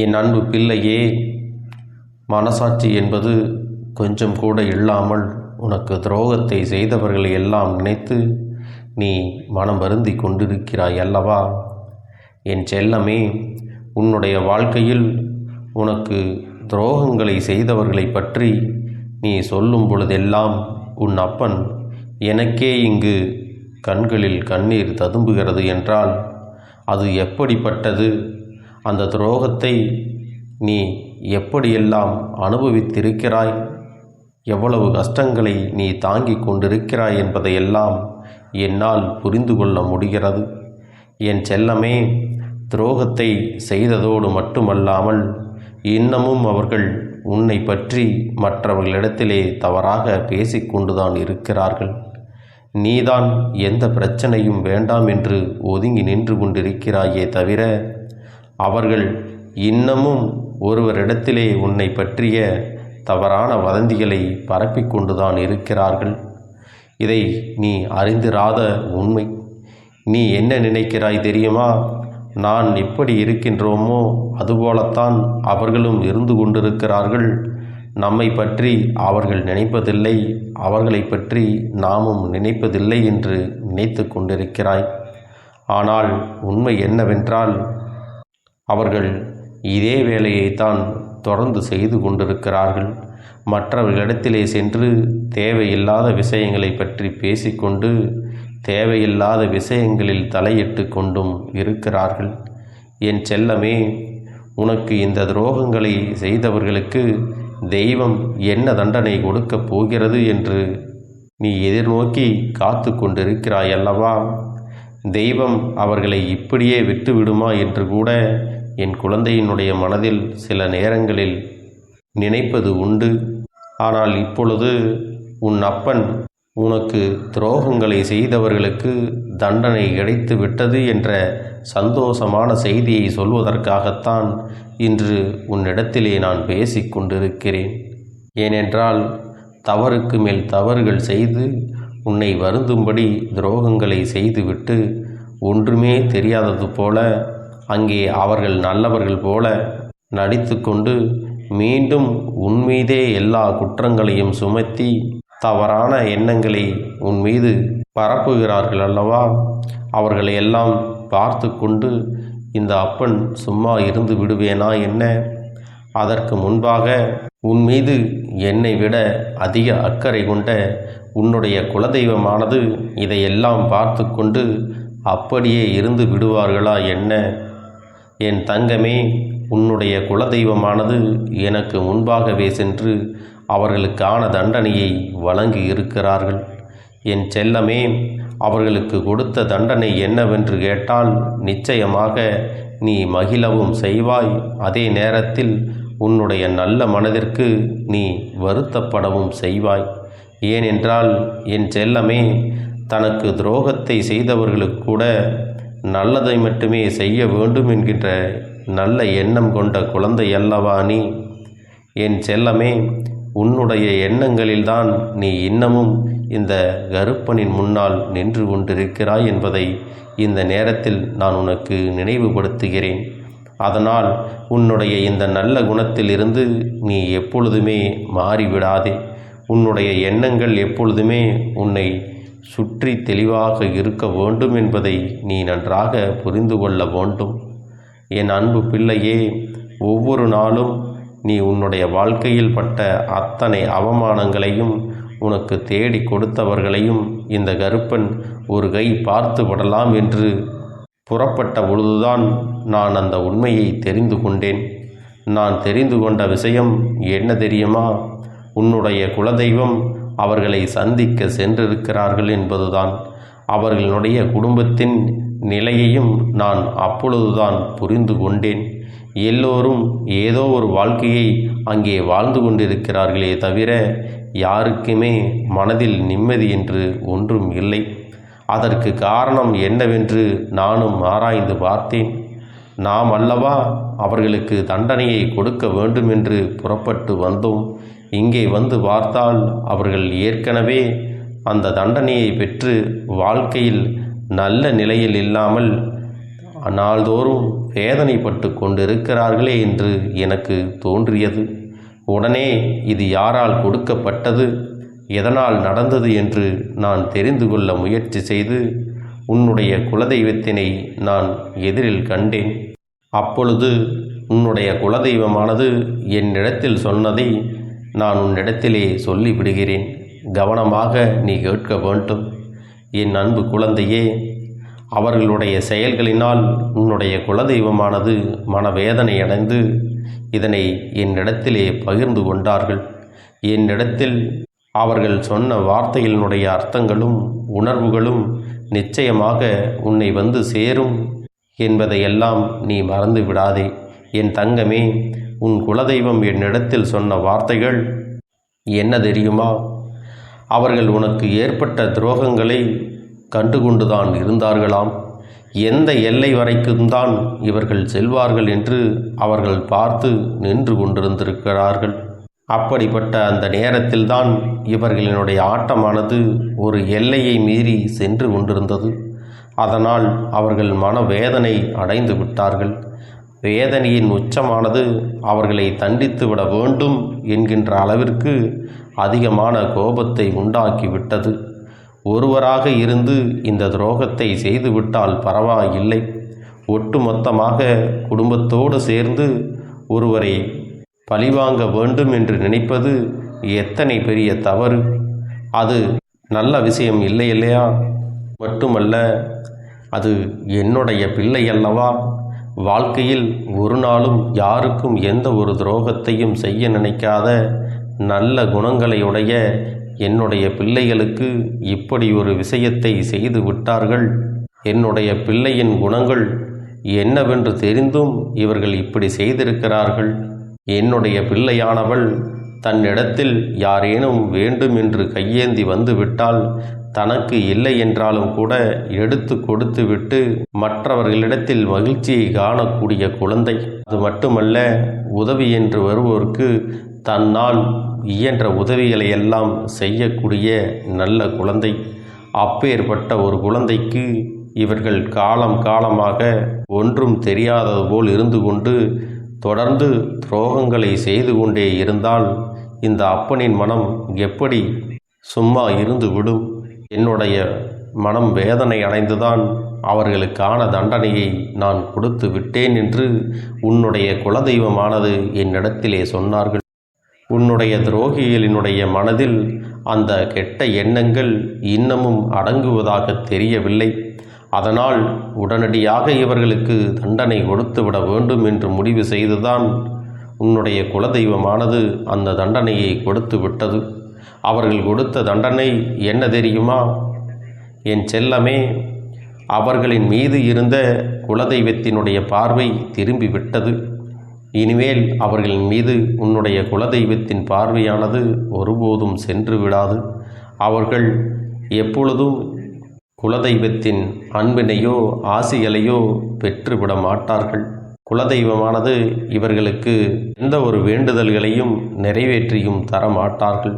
என் அன்பு பிள்ளையே மனசாட்சி என்பது கொஞ்சம் கூட இல்லாமல் உனக்கு துரோகத்தை செய்தவர்களை எல்லாம் நினைத்து நீ மனம் வருந்தி கொண்டிருக்கிறாய் அல்லவா? என் செல்லமே உன்னுடைய வாழ்க்கையில் உனக்கு துரோகங்களை செய்தவர்களை பற்றி நீ சொல்லும் பொழுதெல்லாம் உன் அப்பன் எனக்கே இங்கு கண்களில் கண்ணீர் ததும்புகிறது என்றால் அது எப்படிப்பட்டது? அந்த துரோகத்தை நீ எப்படியெல்லாம் அனுபவித்திருக்கிறாய்? எவ்வளவு கஷ்டங்களை நீ தாங்கிக் கொண்டிருக்கிறாய் என்பதையெல்லாம் என்னால் புரிந்து கொள்ள முடிகிறது. என் செல்லமே துரோகத்தை செய்ததோடு மட்டுமல்லாமல் இன்னமும் அவர்கள் உன்னை பற்றி மற்றவர்களிடத்திலே தவறாக பேசிக்கொண்டுதான் இருக்கிறார்கள். நீதான் எந்த பிரச்சனையும் வேண்டாம் என்று ஒதுங்கி நின்று கொண்டிருக்கிறாயே தவிர அவர்கள் இன்னமும் ஒருவரிடத்திலே உன்னை பற்றிய தவறான வதந்திகளை பரப்பிக் கொண்டுதான் இருக்கிறார்கள். இதை நீ அறிந்திராத உண்மை. நீ என்ன நினைக்கிறாய் தெரியுமா? நான் எப்படி இருக்கின்றோமோ அதுபோலத்தான் அவர்களும் இருந்து கொண்டிருக்கிறார்கள். நம்மை பற்றி அவர்கள் நினைப்பதில்லை அவர்களை பற்றி நாமும் நினைப்பதில்லை என்று நினைத்து கொண்டிருக்கிறாய். ஆனால் உண்மை என்னவென்றால் அவர்கள் இதே வேலையைத்தான் தொடர்ந்து செய்து கொண்டிருக்கிறார்கள். மற்றவர்களிடத்திலே சென்று தேவையில்லாத விஷயங்களை பற்றி பேசிக்கொண்டு தேவையில்லாத விஷயங்களில் தலையிட்டு கொண்டும் இருக்கிறார்கள். என் செல்லமே உனக்கு இந்த துரோகங்களை செய்தவர்களுக்கு தெய்வம் என்ன தண்டனை கொடுக்கப் போகிறது என்று நீ எதிர்நோக்கி காத்து கொண்டிருக்கிறாய் அல்லவா தெய்வம் அவர்களை இப்படியே விட்டுவிடுமா என்று கூட என் குழந்தையினுடைய மனதில் சில நேரங்களில் நினைப்பது உண்டு. ஆனால் இப்பொழுது உன் அப்பன் உனக்கு துரோகங்களை செய்தவர்களுக்கு தண்டனை கிடைத்து விட்டது என்ற சந்தோஷமான செய்தியை சொல்வதற்காகத்தான் இன்று உன்னிடத்திலே நான் பேசிக் கொண்டிருக்கிறேன். ஏனென்றால் தவறுக்கு மேல் தவறுகள் செய்து உன்னை வருந்தும்படி துரோகங்களை செய்துவிட்டு ஒன்றுமே தெரியாதது போல அங்கே அவர்கள் நல்லவர்கள் போல நடித்துக்கொண்டு மீண்டும் உன்மீதே எல்லா குற்றங்களையும் சுமத்தி தவறான எண்ணங்களை உன் மீது பரப்புகிறார்கள் அல்லவா? அவர்களை எல்லாம் பார்த்து கொண்டு இந்த அப்பன் சும்மா இருந்து விடுவேனா என்ன? அதற்கு முன்பாக உன் மீது என்னை விட அதிக அக்கறை கொண்ட உன்னுடைய குலதெய்வமானது இதையெல்லாம் பார்த்து கொண்டு அப்படியே இருந்து விடுவார்களா என்ன? என் தங்கமே உன்னுடைய குலதெய்வமானது எனக்கு முன்பாகவே சென்று அவர்களுக்கான தண்டனையை வழங்கி இருக்கிறார்கள். என் செல்லமே அவர்களுக்கு கொடுத்த தண்டனை என்னவென்று கேட்டால் நிச்சயமாக நீ மகிழவும் செய்வாய். அதே நேரத்தில் உன்னுடைய நல்ல மனதிற்கு நீ வருத்தப்படவும் செய்வாய். ஏனென்றால் என் செல்லமே தனக்கு துரோகத்தை செய்தவர்களுக்கு கூட நல்லதை மட்டுமே செய்ய வேண்டும் என்கின்ற நல்ல எண்ணம் கொண்ட குழந்தை அல்லவா நீ? என் செல்லமே உன்னுடைய எண்ணங்களில்தான் நீ இன்னமும் இந்த கருப்பனின் முன்னால் நின்று கொண்டிருக்கிறாய் என்பதை இந்த நேரத்தில் நான் உனக்கு நினைவுபடுத்துகிறேன். அதனால் உன்னுடைய இந்த நல்ல குணத்தில் இருந்து நீ எப்பொழுதுமே மாறிவிடாதே. உன்னுடைய எண்ணங்கள் எப்பொழுதுமே உன்னை சுற்றி தெளிவாக இருக்க வேண்டும் என்பதை நீ நன்றாக புரிந்து கொள்ள வேண்டும். என் அன்பு பிள்ளையே ஒவ்வொரு நாளும் நீ உன்னுடைய வாழ்க்கையில் பட்ட அத்தனை அவமானங்களையும் உனக்கு தேடி கொடுத்தவர்களையும் இந்த கருப்பன் ஒரு கை பார்த்து விடலாம் என்று புறப்பட்ட பொழுதுதான் நான் அந்த உண்மையை தெரிந்து கொண்டேன். நான் தெரிந்து கொண்ட விஷயம் என்ன தெரியுமா? உன்னுடைய குலதெய்வம் அவர்களை சந்திக்க சென்றிருக்கிறார்கள் என்பதுதான். அவர்களுடைய குடும்பத்தின் நிலையையும் நான் அப்பொழுதுதான் புரிந்து கொண்டேன். எல்லோரும் ஏதோ ஒரு வாழ்க்கையை அங்கே வாழ்ந்து கொண்டிருக்கிறார்களே தவிர யாருக்குமே மனதில் நிம்மதி என்று ஒன்றும் இல்லை. அதற்கு காரணம் என்னவென்று நானும் ஆராய்ந்து பார்த்தேன். நாம் அல்லவா அவர்களுக்கு தண்டனையை கொடுக்க வேண்டும் என்று புறப்பட்டு வந்தோம். இங்கே வந்து பார்த்தால் அவர்கள் ஏற்கனவே அந்த தண்டனையை பெற்று வாழ்க்கையில் நல்ல நிலையில் இல்லாமல் நாள்தோறும் வேதனைப்பட்டு கொண்டிருக்கிறார்களே என்று எனக்கு தோன்றியது. உடனே இது யாரால் கொடுக்கப்பட்டது? எதனால் நடந்தது என்று நான் தெரிந்து கொள்ள முயற்சி செய்து உன்னுடைய குலதெய்வத்தினை நான் எதிரில் கண்டேன். அப்பொழுது உன்னுடைய குலதெய்வமானது என்னிடத்தில் சொன்னதை நான் உன்னிடத்திலே சொல்லிவிடுகிறேன். கவனமாக நீ கேட்க வேண்டும். என் அன்பு குழந்தையே அவர்களுடைய செயல்களினால் உன்னுடைய குலதெய்வமானது மனவேதனை அடைந்து இதனை என்னிடத்திலே பகிர்ந்து கொண்டார்கள். என்னிடத்தில் அவர்கள் சொன்ன வார்த்தைகளினுடைய அர்த்தங்களும் உணர்வுகளும் நிச்சயமாக உன்னை வந்து சேரும் என்பதையெல்லாம் நீ மறந்து விடாதே என் தங்கமே உன் குலதெய்வம் என்னிடத்தில் சொன்ன வார்த்தைகள் என்ன தெரியுமா? அவர்கள் உனக்கு ஏற்பட்ட துரோகங்களை கண்டுகொண்டுதான் இருந்தார்களாம். எந்த எல்லை வரைக்கும் தான் இவர்கள் செல்வார்கள் என்று அவர்கள் பார்த்து நின்று கொண்டிருந்திருக்கிறார்கள். அப்படிப்பட்ட அந்த நேரத்தில்தான் இவர்களினுடைய ஆட்டமானது ஒரு எல்லையை மீறி சென்று கொண்டிருந்தது. அதனால் அவர்கள் மனவேதனை அடைந்து விட்டார்கள். வேதனையின் உச்சமானது அவர்களை தண்டித்து விட வேண்டும் என்கின்ற அளவிற்கு அதிகமான கோபத்தை உண்டாக்கிவிட்டது. ஒருவராக இருந்து இந்த துரோகத்தை செய்துவிட்டால் பரவாயில்லை. ஒட்டுமொத்தமாக குடும்பத்தோடு சேர்ந்து ஒருவரை பழிவாங்க வேண்டும் என்று நினைப்பது எத்தனை பெரிய தவறு. அது நல்ல விஷயம் இல்லை இல்லையா? மட்டுமல்ல அது என்னுடைய பிள்ளை அல்லவா? வாழ்க்கையில் ஒரு நாளும் யாருக்கும் எந்த ஒரு துரோகத்தையும் செய்ய நினைக்காத நல்ல குணங்களையுடைய என்னுடைய பிள்ளைகளுக்கு இப்படி ஒரு விஷயத்தை செய்து விட்டார்கள். என்னுடைய பிள்ளையின் குணங்கள் என்னவென்று தெரிந்தும் இவர்கள் இப்படி செய்திருக்கிறார்கள். என்னுடைய பிள்ளையானவள் தன்னிடத்தில் யாரேனும் வேண்டும் என்று கையேந்தி வந்துவிட்டால் தனக்கு இல்லை என்றாலும் கூட எடுத்து கொடுத்து விட்டு மற்றவர்களிடத்தில் மகிழ்ச்சியை காணக்கூடிய குழந்தை. அது மட்டுமல்ல உதவி என்று வருவோருக்கு தன்னால் இயன்ற உதவிகளை எல்லாம் செய்யக்கூடிய நல்ல குழந்தை. அப்பேற்பட்ட ஒரு குழந்தைக்கு இவர்கள் காலம் காலமாக ஒன்றும் தெரியாதது போல் இருந்து கொண்டு தொடர்ந்து துரோகங்களை செய்து கொண்டே இருந்தால் இந்த அப்பனின் மனம் எப்படி சும்மா இருந்து விடும்? என்னுடைய மனம் வேதனை அடைந்துதான் அவர்களுக்கான தண்டனையை நான் கொடுத்து விட்டேன் என்று உன்னுடைய குலதெய்வமானது என்னிடத்திலே சொன்னார்கள். உன்னுடைய துரோகிகளினுடைய மனதில் அந்த கெட்ட எண்ணங்கள் இன்னமும் அடங்குவதாக தெரியவில்லை. அதனால் உடனடியாக இவர்களுக்கு தண்டனை கொடுத்துவிட வேண்டும் என்று முடிவு செய்துதான் உன்னுடைய குலதெய்வமானது அந்த தண்டனையை கொடுத்து விட்டது அவர்கள் கொடுத்த தண்டனை என்ன தெரியுமா? என் செல்லமே அவர்களின் மீது இருந்த குலதெய்வத்தினுடைய பார்வை திரும்பி விட்டது இனிமேல் அவர்களின் மீது உன்னுடைய குலதெய்வத்தின் பார்வையானது ஒருபோதும் சென்று விடாது அவர்கள் எப்பொழுதும் குலதெய்வத்தின் அன்பினையோ ஆசிகளையோ பெற்றுவிட மாட்டார்கள் குலதெய்வமானது இவர்களுக்கு எந்த ஒரு வேண்டுதல்களையும் நிறைவேற்றியும் தர மாட்டார்கள்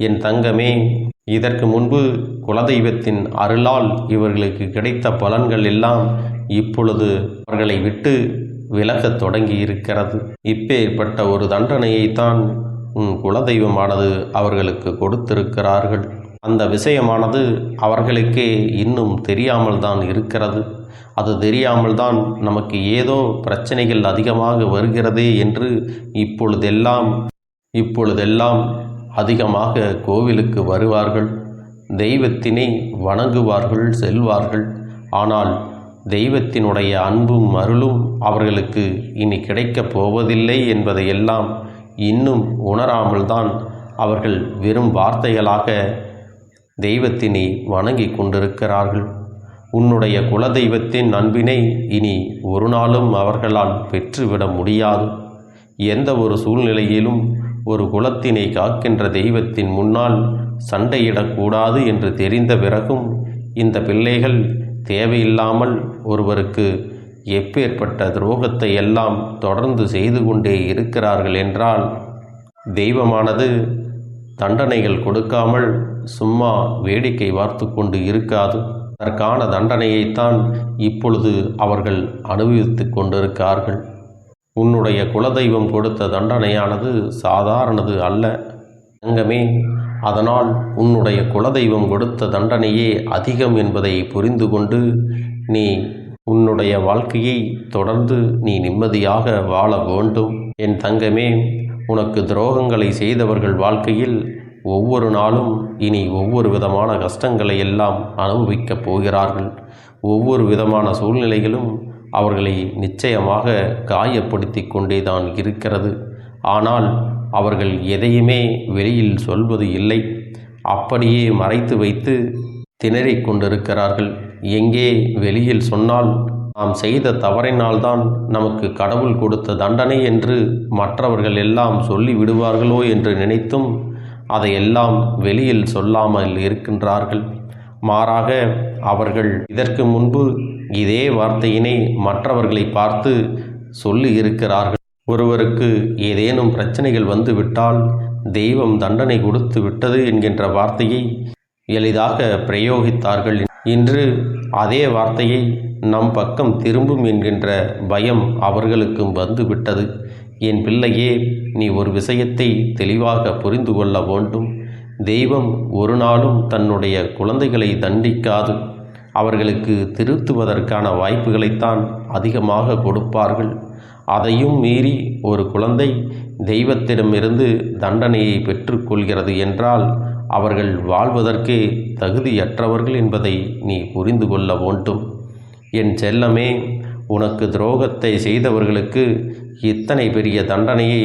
என் தங்கமே இதற்கு முன்பு குலதெய்வத்தின் அருளால் இவர்களுக்கு கிடைத்த பலன்கள் எல்லாம் இப்பொழுது அவர்களை விட்டு விலகத் தொடங்கி இருக்கிறது இப்பேற்பட்ட ஒரு தண்டனையைத்தான் உன் குலதெய்வமானது அவர்களுக்கு கொடுத்திருக்கிறார்கள். அந்த விஷயமானது அவர்களுக்கே இன்னும் தெரியாமல் தான் இருக்கிறது. அது தெரியாமல் தான் நமக்கு ஏதோ பிரச்சனைகள் அதிகமாக வருகிறதே என்று இப்பொழுதெல்லாம் இப்பொழுதெல்லாம் அதிகமாக கோவிலுக்கு வருவார்கள். தெய்வத்தினை வணங்குவார்கள் செல்வார்கள். ஆனால் தெய்வத்தினுடைய அன்பும் அருளும் அவர்களுக்கு இனி கிடைக்கப் போவதில்லை என்பதையெல்லாம் இன்னும் உணராமல்தான் அவர்கள் வெறும் வார்த்தைகளாக தெய்வத்தினை வணங்கி கொண்டிருக்கிறார்கள். உன்னுடைய குலதெய்வத்தின் அன்பினை இனி ஒரு நாளும் அவர்களால் பெற்றுவிட முடியாது. எந்த ஒரு சூழ்நிலையிலும் ஒரு குலத்தினை காக்கின்ற தெய்வத்தின் முன்னால் சண்டையிடக்கூடாது என்று தெரிந்த பிறகும் இந்த பிள்ளைகள் தேவையில்லாமல் ஒருவருக்கு எப்பேற்பட்ட துரோகத்தை எல்லாம் தொடர்ந்து செய்து கொண்டே இருக்கிறார்கள் என்றால் தெய்வமானது தண்டனைகள் கொடுக்காமல் சும்மா வேடிக்கை பார்த்து கொண்டு இருக்காது. அதற்கான தண்டனையைத்தான் இப்பொழுது அவர்கள் அனுபவித்துக் கொண்டிருக்கிறார்கள் உன்னுடைய குலதெய்வம் கொடுத்த தண்டனையானது சாதாரணது அல்ல. தங்கமே அதனால் உன்னுடைய குலதெய்வம் கொடுத்த தண்டனையே அதிகம் என்பதை புரிந்து கொண்டு நீ உன்னுடைய வாழ்க்கையை தொடர்ந்து நீ நிம்மதியாக வாழ வேண்டும். என் தங்கமே உனக்கு துரோகங்களை செய்தவர்கள் வாழ்க்கையில் ஒவ்வொரு நாளும் இனி ஒவ்வொரு விதமான கஷ்டங்களை எல்லாம் அனுபவிக்கப் போகிறார்கள். ஒவ்வொரு விதமான சூழ்நிலைகளும் அவர்களை நிச்சயமாக காயப்படுத்தி கொண்டேதான் இருக்கிறது. ஆனால் அவர்கள் எதையுமே வெளியில் சொல்வது இல்லை. அப்படியே மறைத்து வைத்து திணறிக் கொண்டிருக்கிறார்கள். எங்கே வெளியில் சொன்னால் நாம் செய்த தவறினால்தான் நமக்கு கடவுள் கொடுத்த தண்டனை என்று மற்றவர்கள் எல்லாம் சொல்லி விடுவார்களோ என்று நினைத்தும் அதையெல்லாம் வெளியில் சொல்லாமல் இருக்கின்றார்கள். மாறாக அவர்கள் இதற்கு முன்பு இதே வார்த்தையினை மற்றவர்களை பார்த்து சொல்லி இருக்கிறார்கள். ஒருவருக்கு ஏதேனும் பிரச்சனைகள் வந்துவிட்டால் தெய்வம் தண்டனை கொடுத்து விட்டது என்கின்ற வார்த்தையை எளிதாக பிரயோகித்தார்கள். இன்று அதே வார்த்தையை நம் பக்கம் திரும்பும் என்கின்ற பயம் அவர்களுக்கும் வந்துவிட்டது என் பிள்ளையே நீ ஒரு விஷயத்தை தெளிவாக புரிந்து கொள்ள வேண்டும். தெய்வம் ஒரு நாளும் தன்னுடைய குழந்தைகளை தண்டிக்காது. அவர்களுக்கு திருத்துவதற்கான வாய்ப்புகளைத்தான் அதிகமாக கொடுப்பார்கள். அதையும் மீறி ஒரு குழந்தை தெய்வத்திடமிருந்து தண்டனையை பெற்றுக்கொள்கிறது என்றால் அவர்கள் வாழ்வதற்கே தகுதியற்றவர்கள் என்பதை நீ புரிந்து கொள்ள வேண்டும். என் செல்லமே உனக்கு துரோகத்தை செய்தவர்களுக்கு இத்தனை பெரிய தண்டனையை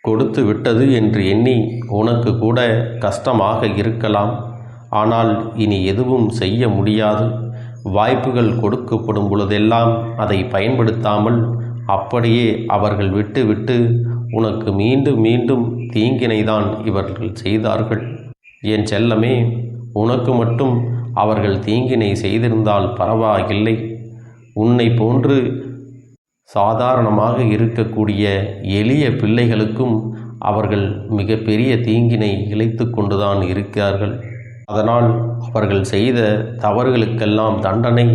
கொடுத்து விட்டது என்று எண்ணி உனக்கு கூட கஷ்டமாக இருக்கலாம். ஆனால் இனி எதுவும் செய்ய முடியாது. வாய்ப்புகள் கொடுக்கப்படும் பொழுதெல்லாம் அதை பயன்படுத்தாமல் அப்படியே அவர்கள் விட்டுவிட்டு உனக்கு மீண்டும் மீண்டும் தீங்கினைதான் இவர்கள் செய்தார்கள். என் செல்லமே உனக்கு மட்டும் அவர்கள் தீங்கினை செய்திருந்தால் பரவாயில்லை. உன்னை போன்று சாதாரணமாக இருக்கக்கூடிய எளிய பிள்ளைகளுக்கும் அவர்கள் மிகப்பெரிய தீங்கினை இழைத்து கொண்டுதான் இருக்கிறார்கள். அதனால் அவர்கள் செய்த தவறுகளுக்கெல்லாம் தண்டனை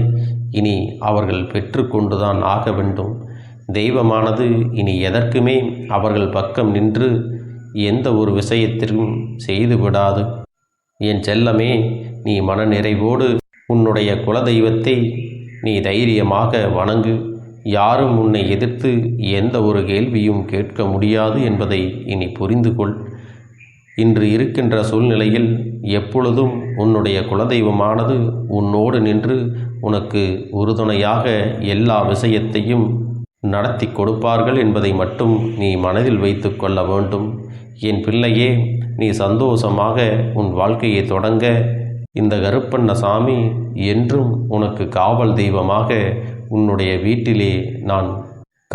இனி அவர்கள் பெற்றுக்கொண்டுதான் ஆக வேண்டும். தெய்வமானது இனி எதற்குமே அவர்கள் பக்கம் நின்று எந்த ஒரு விஷயத்திலும் செய்து விடாது. என் செல்லமே நீ மனநிறைவோடு உன்னுடைய குலதெய்வத்தை நீ தைரியமாக வணங்கு. யாரும் உன்னை எதிர்த்து எந்த ஒரு கேள்வியும் கேட்க முடியாது என்பதை இனி புரிந்து கொள் இன்று இருக்கின்ற சூழ்நிலையில் எப்பொழுதும் உன்னுடைய குலதெய்வமானது உன்னோடு நின்று உனக்கு உறுதுணையாக எல்லா விஷயத்தையும் நடத்தி கொடுப்பார்கள் என்பதை மட்டும் நீ மனதில் வைத்து கொள்ள வேண்டும். என் பிள்ளையே நீ சந்தோஷமாக உன் வாழ்க்கையை தொடங்க. இந்த கருப்பண்ண சாமி என்றும் உனக்கு காவல் தெய்வமாக உன்னுடைய வீட்டிலே நான்